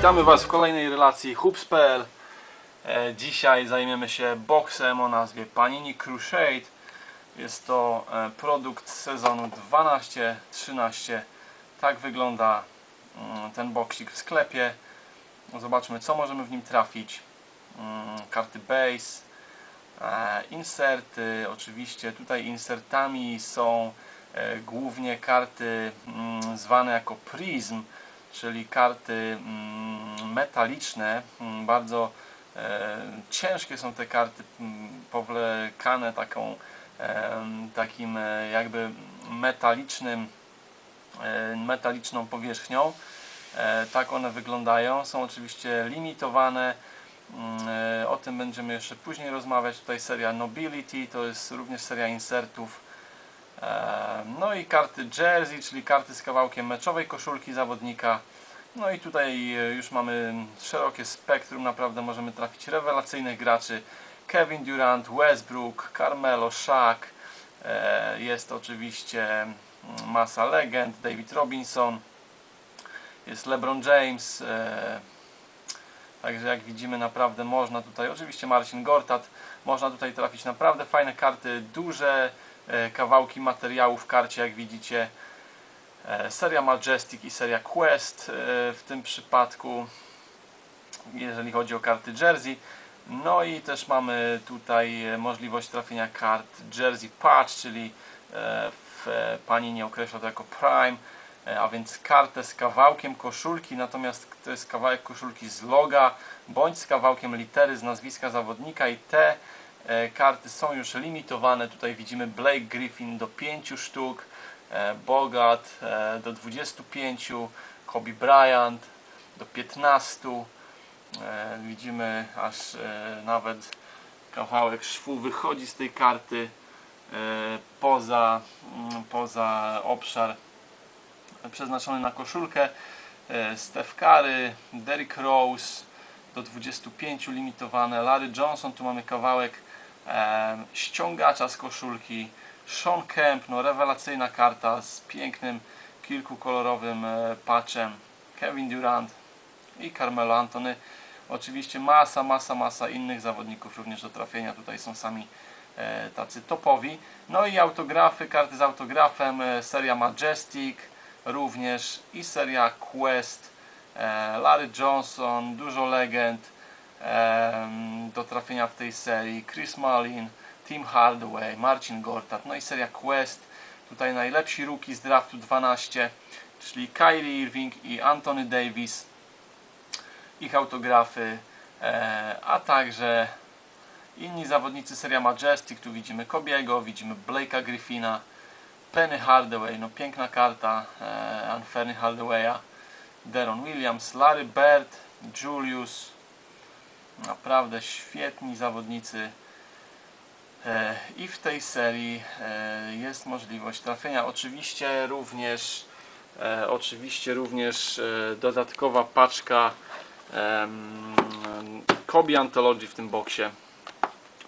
Witamy Was w kolejnej relacji Hubs.pl E, Dzisiaj zajmiemy się boksem o nazwie Panini Crusade. Jest to e, produkt sezonu 12-13 Tak wygląda mm, ten boksik w sklepie. Zobaczmy co możemy w nim trafić. Mm, Karty base e, Inserty, oczywiście tutaj insertami są głównie karty mm, zwane jako prism czyli karty mm, metaliczne, mm, bardzo e, ciężkie są te karty, mm, powlekane taką, e, takim e, jakby metalicznym, metaliczną powierzchnią. Tak one wyglądają. Są oczywiście limitowane. O tym będziemy jeszcze później rozmawiać. Tutaj seria Nobility, to jest również seria insertów. No i karty jersey, czyli karty z kawałkiem meczowej koszulki zawodnika. No i tutaj e, już mamy szerokie spektrum, naprawdę możemy trafić rewelacyjnych graczy. Kevin Durant, Westbrook, Carmelo, Shaq. E, Jest oczywiście mm, masa legend, David Robinson. Jest LeBron James. e, Także jak widzimy naprawdę można tutaj, oczywiście Marcin Gortat, można tutaj trafić naprawdę fajne karty, duże kawałki materiału w karcie jak widzicie. E, Seria Majestic i seria Quest e, w tym przypadku, jeżeli chodzi o karty Jersey. No i też mamy tutaj e, możliwość trafienia kart Jersey Patch, czyli e, w e, pani nie określa to jako Prime, e, a więc kartę z kawałkiem koszulki, natomiast to jest kawałek koszulki z loga, bądź z kawałkiem litery z nazwiska zawodnika i te e, karty są już limitowane. Tutaj widzimy Blake Griffin do 5 sztuk, e, Bogat e, do 25, Kobe Bryant do 15. E, Widzimy aż e, nawet kawałek szwu wychodzi z tej karty e, poza, mm, poza obszar przeznaczony na koszulkę. E, Steph Curry, Derrick Rose do 25 limitowane, Larry Johnson, tu mamy kawałek e, ściągacza z koszulki, Sean Kemp, no rewelacyjna karta z pięknym kilkukolorowym e, patchem, Kevin Durant i Carmelo Antony. Oczywiście masa, masa, masa innych zawodników również do trafienia. Tutaj są sami e, tacy topowi. No i autografy, karty z autografem, e, seria Majestic również i seria Quest. Larry Johnson, dużo legend do trafienia w tej serii. Chris Mullin, Tim Hardaway, Marcin Gortat, no i seria Quest. Tutaj najlepsi rookie z draftu 12, czyli Kyrie Irving i Anthony Davis. Ich autografy, e, a także inni zawodnicy seria Majestic. Tu widzimy Kobiego, widzimy Blake'a Griffina, Penny Hardaway, no piękna karta e, Anthony Hardawaya, Deron Williams, Larry Bird, Julius. Naprawdę świetni zawodnicy. E, I w tej serii e, jest możliwość trafienia. Oczywiście również e, oczywiście również dodatkowa paczka Kobe Anthology w tym boksie,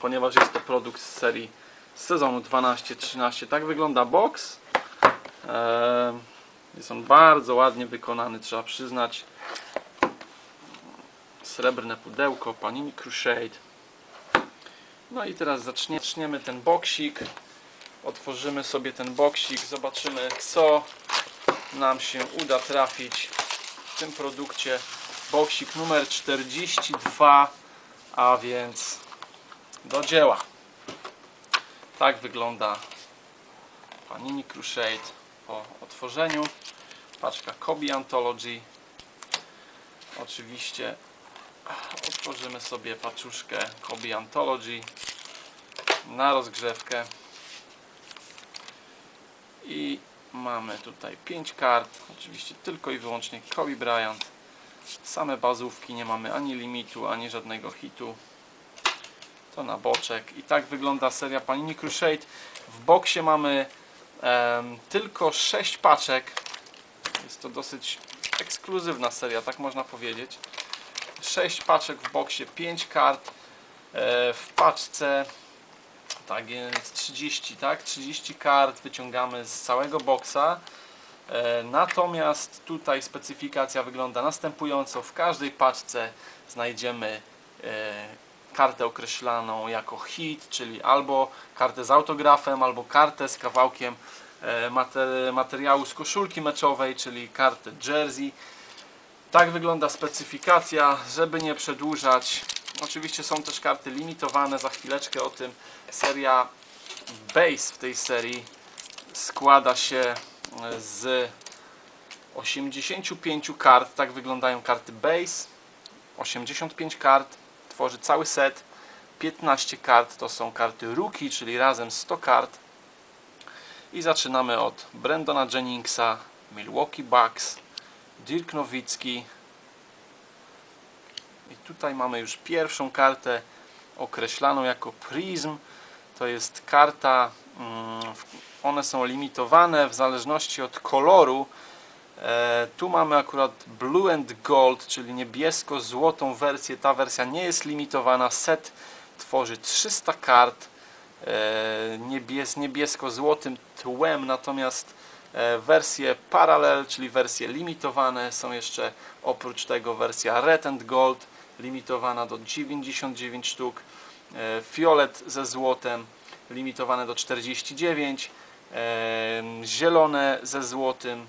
ponieważ jest to produkt z serii z sezonu 12-13. Tak wygląda. Em, Jest on bardzo ładnie wykonany, trzeba przyznać. Srebrne pudełko, Panini Crusade. No i teraz zacznie, zaczniemy ten boksik. Otworzymy sobie ten boksik, zobaczymy co nam się uda trafić w tym produkcie. Boksik numer 42, a więc do dzieła. Tak wygląda Panini Crusade po otworzeniu. Paczka Kobe Anthology. Oczywiście otworzymy sobie paczuszkę Kobe Anthology na rozgrzewkę. I mamy tutaj 5 kart oczywiście tylko i wyłącznie Kobe Bryant. Same bazówki, nie mamy ani limitu, ani żadnego hitu. To na boczek. I tak wygląda seria Panini Crusade. W boksie mamy em, tylko 6 paczek. Jest to dosyć ekskluzywna seria, tak można powiedzieć 6 paczek w boksie, 5 kart e, w paczce tak jest 30, tak? 30 kart wyciągamy z całego boksa E, Natomiast tutaj specyfikacja wygląda następująco. W każdej paczce znajdziemy e, kartę określaną jako hit, czyli albo kartę z autografem, albo kartę z kawałkiem mater- materiału z koszulki meczowej, czyli kartę jersey. Tak wygląda specyfikacja, żeby nie przedłużać. Oczywiście są też karty limitowane, za chwileczkę o tym. Seria base w tej serii składa się z 85 kart, tak wyglądają karty base. 85 kart tworzy cały set. 15 kart to są karty rookie, czyli razem 100 kart. I zaczynamy od Brendona Jenningsa, Milwaukee Bucks, Dirk Nowicki. I tutaj mamy już pierwszą kartę określaną jako Prism. To jest karta, mm, one są limitowane w zależności od koloru. E, Tu mamy akurat Blue and Gold, czyli niebiesko-złotą wersję. Ta wersja nie jest limitowana. Set tworzy 300 kart e, niebies, niebiesko-złotym tłem, natomiast wersje paralel, czyli wersje limitowane są jeszcze oprócz tego wersja Red and Gold limitowana do 99 sztuk, e, fiolet ze złotem limitowane do 49, e, zielone ze złotym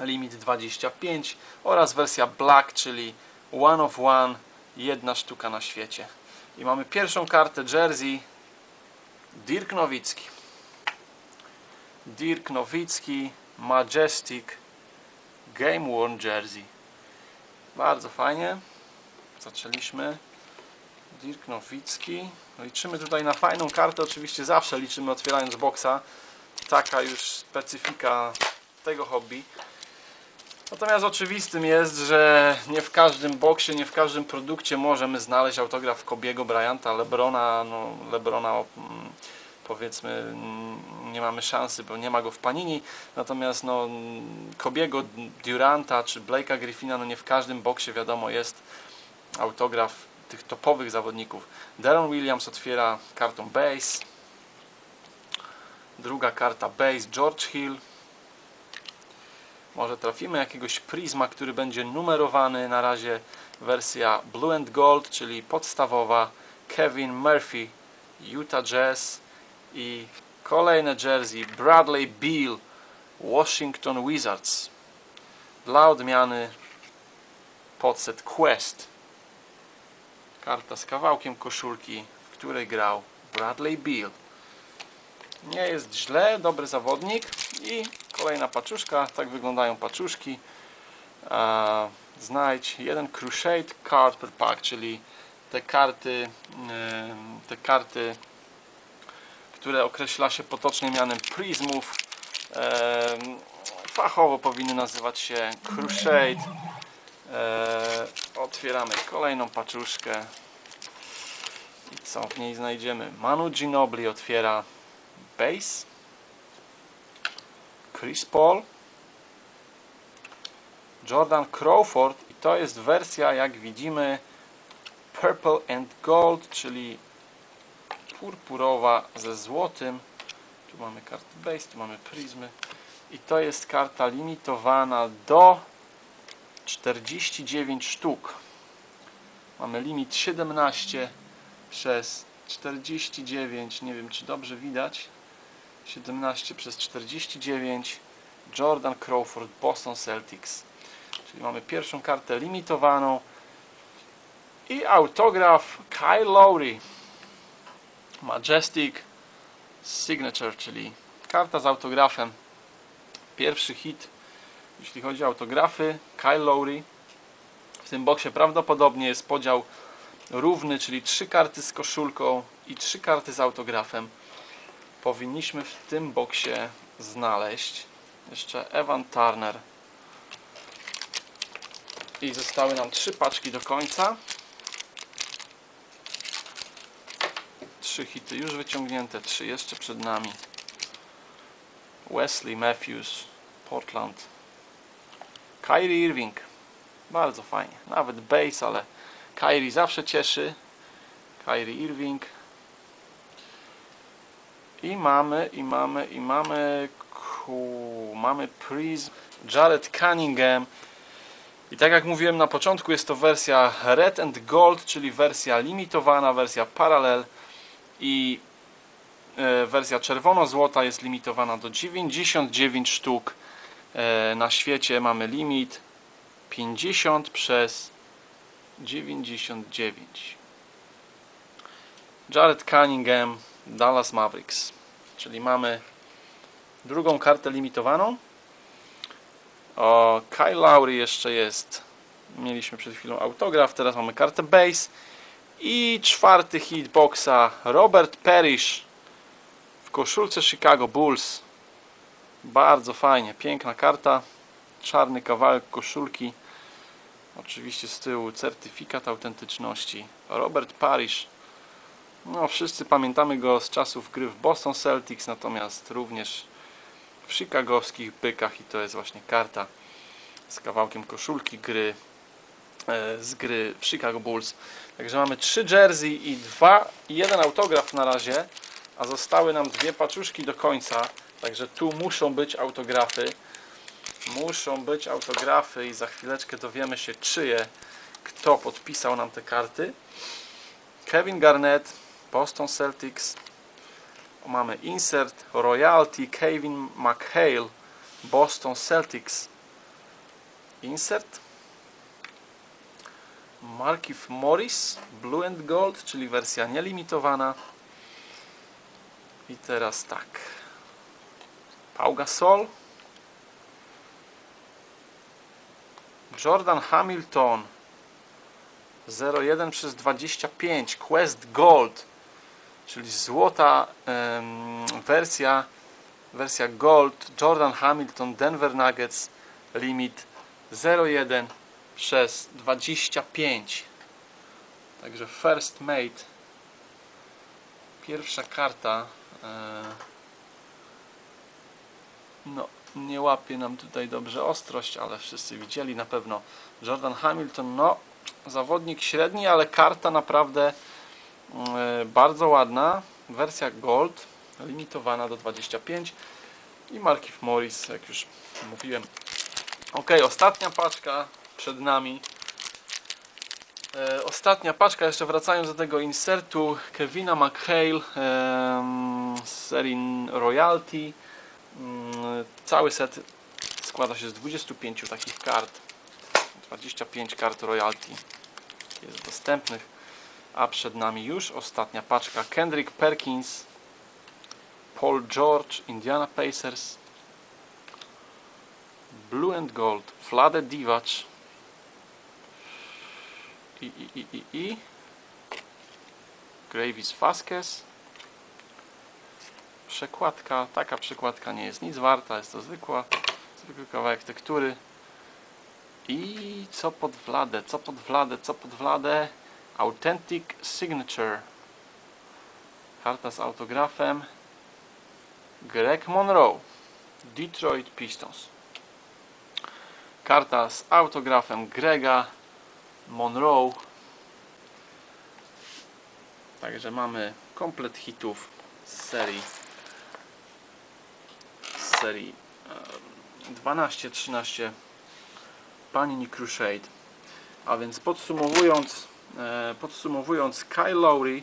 limit 25 oraz wersja Black, czyli One of One, jedna sztuka na świecie. I mamy pierwszą kartę jersey Dirk Nowicki. Dirk Nowicki Majestic Game Worn Jersey. Bardzo fajnie. Zaczęliśmy. Dirk Nowicki. Liczymy tutaj na fajną kartę. Oczywiście zawsze liczymy otwierając boksa. Taka już specyfika tego hobby. Natomiast oczywistym jest, że nie w każdym boksie, nie w każdym produkcie możemy znaleźć autograf Kobiego Bryanta, Lebrona, no Lebrona mm, powiedzmy nie mamy szansy, bo nie ma go w Panini, natomiast no Kobiego Duranta czy Blake'a Griffina, no nie w każdym boksie wiadomo jest autograf tych topowych zawodników. Darren Williams otwiera kartą base, druga karta base George Hill, może trafimy jakiegoś Prisma, który będzie numerowany. Na razie wersja Blue and Gold, czyli podstawowa. Kevin Murphy, Utah Jazz i kolejne jersey Bradley Beal, Washington Wizards. Dla odmiany podset Quest. Karta z kawałkiem koszulki, w której grał Bradley Beal. Nie jest źle, dobry zawodnik i kolejna paczuszka, tak wyglądają paczuszki. Znajdź jeden Crusade card per pack, czyli te karty, te karty, które określa się potocznie mianem prismów. E, Fachowo powinny nazywać się Crusade. E, Otwieramy kolejną paczuszkę. I co w niej znajdziemy? Manu Ginobili otwiera base. Chris Paul, Jordan Crawford i to jest wersja jak widzimy Purple and Gold, czyli purpurowa ze złotym. Tu mamy kartę base, tu mamy prizmy i to jest karta limitowana do 49 sztuk. Mamy limit 17 przez 49, nie wiem czy dobrze widać. 17 przez 49 Jordan Crawford Boston Celtics czyli mamy pierwszą kartę limitowaną i autograf Kyle Lowry Majestic Signature czyli karta z autografem. Pierwszy hit jeśli chodzi o autografy Kyle Lowry. W tym boksie prawdopodobnie jest podział równy, czyli trzy karty z koszulką i trzy karty z autografem. Powinniśmy w tym boksie znaleźć jeszcze Evan Turner. I zostały nam trzy paczki do końca trzy hity już wyciągnięte, trzy jeszcze przed nami. Wesley Matthews Portland. Kyrie Irving bardzo fajnie, nawet base, ale Kyrie zawsze cieszy. Kyrie Irving. I mamy, i mamy, i mamy mamy Prism Jared Cunningham. I tak jak mówiłem na początku jest to wersja Red and Gold, czyli wersja limitowana, wersja paralel i e, wersja czerwono-złota jest limitowana do 99 sztuk. E, na świecie mamy limit 50 przez 99 Jared Cunningham Dallas Mavericks. Czyli mamy drugą kartę limitowaną. O, Kyle Lowry jeszcze jest. Mieliśmy przed chwilą autograf teraz mamy kartę base i czwarty hitboxa Robert Parrish w koszulce Chicago Bulls bardzo fajnie, piękna karta. Czarny kawałek koszulki. Oczywiście z tyłu certyfikat autentyczności. Robert Parrish. No, wszyscy pamiętamy go z czasów gry w Boston Celtics, natomiast również w chicagowskich bykach i to jest właśnie karta z kawałkiem koszulki gry z gry w Chicago Bulls. Także mamy trzy jersey i dwa, jeden autograf na razie, a zostały nam dwie paczuszki do końca. Także tu muszą być autografy. Muszą być autografy i za chwileczkę dowiemy się czyje, kto podpisał nam te karty. Kevin Garnett, Boston Celtics. Mamy insert Royalty Kevin McHale, Boston Celtics. Insert. Markif Morris, Blue and Gold, czyli wersja nielimitowana. I teraz tak. Pau Gasol, Jordan Hamilton. 01 przez 25 Quest Gold. Czyli złota um, wersja wersja Gold. Jordan Hamilton Denver Nuggets. Limit 01 przez 25 także first made pierwsza karta e, no, nie łapie nam tutaj dobrze ostrość, ale wszyscy widzieli na pewno. Jordan Hamilton, no zawodnik średni, ale karta naprawdę yy, bardzo ładna. Wersja Gold, limitowana do 25 i Markif Morris, jak już mówiłem. Ok, ostatnia paczka przed nami e, ostatnia paczka, jeszcze wracając do tego insertu Kevina McHale z serii Royalty Mm, cały set składa się z 25 takich kart. 25 kart royalty jest dostępnych. A przed nami już ostatnia paczka. Kendrick Perkins, Paul George, Indiana Pacers, Blue and Gold, Flade Divac i, i, i, i, i Gravis Vasquez przekładka. Taka przekładka nie jest nic warta, jest to zwykła, zwykły kawałek tektury. I co pod wladę, co pod wladę, co pod wladę? Authentic Signature. Karta z autografem. Greg Monroe. Detroit Pistons. Karta z autografem Grega Monroe. Także mamy komplet hitów z serii serii 12-13 Panini Crusade. A więc podsumowując, e, podsumowując Kyle Lowry,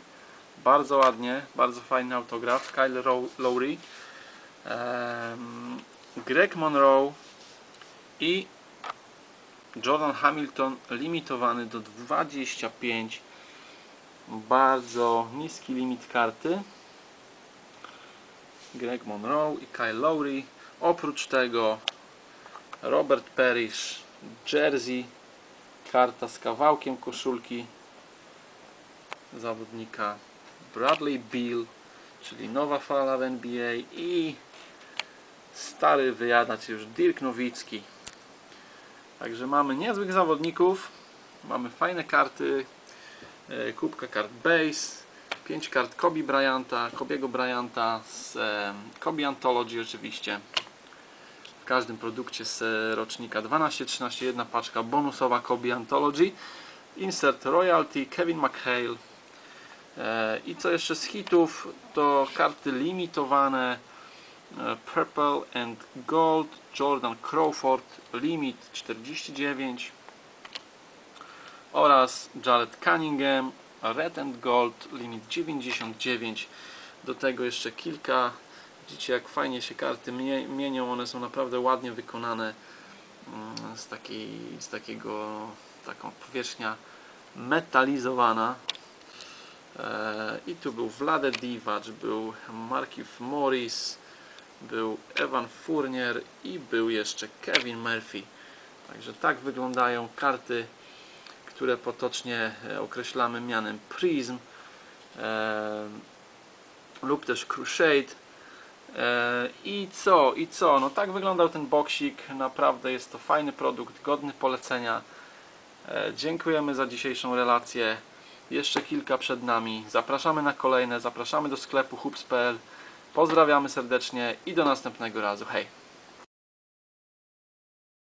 bardzo ładnie, bardzo fajny autograf, Kyle Lowry, Greg Monroe i Jordan Hamilton limitowany do 25 bardzo niski limit karty Greg Monroe i Kyle Lowry. Oprócz tego Robert Parrish, jersey, karta z kawałkiem koszulki zawodnika Bradley Bill, czyli nowa fala w NBA i stary wyjadacz już Dirk Nowicki. Także mamy niezłych zawodników, mamy fajne karty, e, kubka kart base, 5 kart Kobe Bryanta, Kobiego Bryanta z e, Kobe Anthology oczywiście. W każdym produkcie z rocznika 12-13 jedna paczka bonusowa Kobe Anthology. Insert Royalty, Kevin McHale. E, I co jeszcze z hitów, to karty limitowane e, Purple and Gold Jordan Crawford Limit 49 oraz Jared Cunningham Red and Gold Limit 99 do tego jeszcze kilka. Widzicie jak fajnie się karty mie- mienią. One są naprawdę ładnie wykonane mm, z, takiej, z takiego taką powierzchnia metalizowana. E, i tu był Vlade Divac był Markif Morris był Evan Fournier i był jeszcze Kevin Murphy. Także tak wyglądają karty które potocznie e, określamy mianem Prism e, lub też Crusade. E, i co, i co, no tak wyglądał ten boksik. Naprawdę jest to fajny produkt, godny polecenia. E, dziękujemy za dzisiejszą relację. Jeszcze kilka przed nami. Zapraszamy na kolejne, zapraszamy do sklepu hubs.pl pozdrawiamy serdecznie i do następnego razu, hej